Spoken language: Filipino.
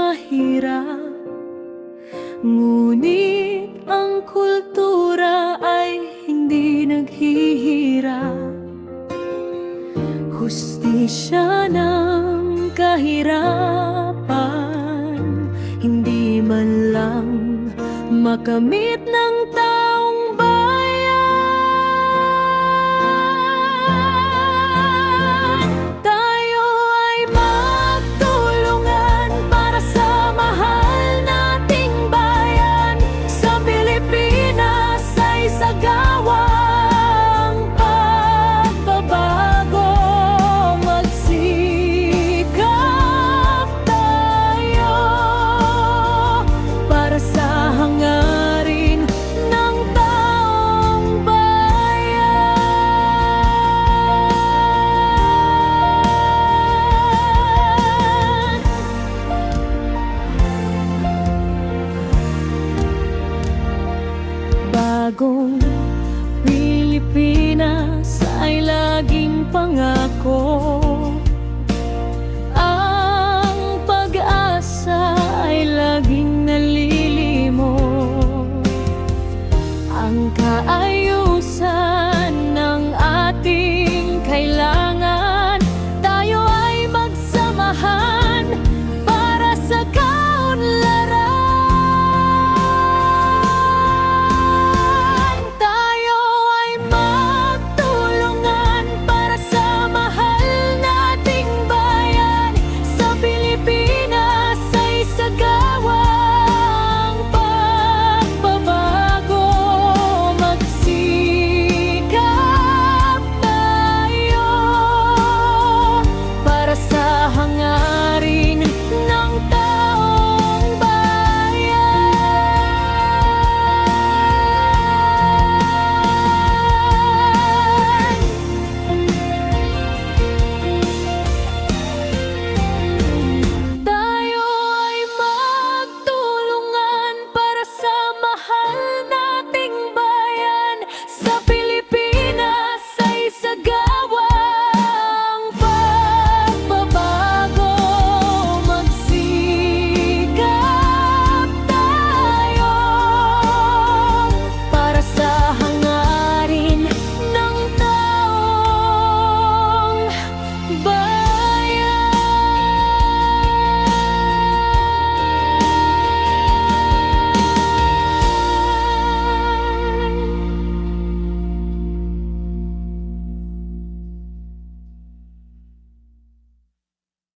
mahirap. Ngunit ang kultura ay hindi naghihirap. Hustisya ng kahirapan Hindi man lang makamit ng tao pangako. Ang pag-asa ay laging nalilimo. Ang kaay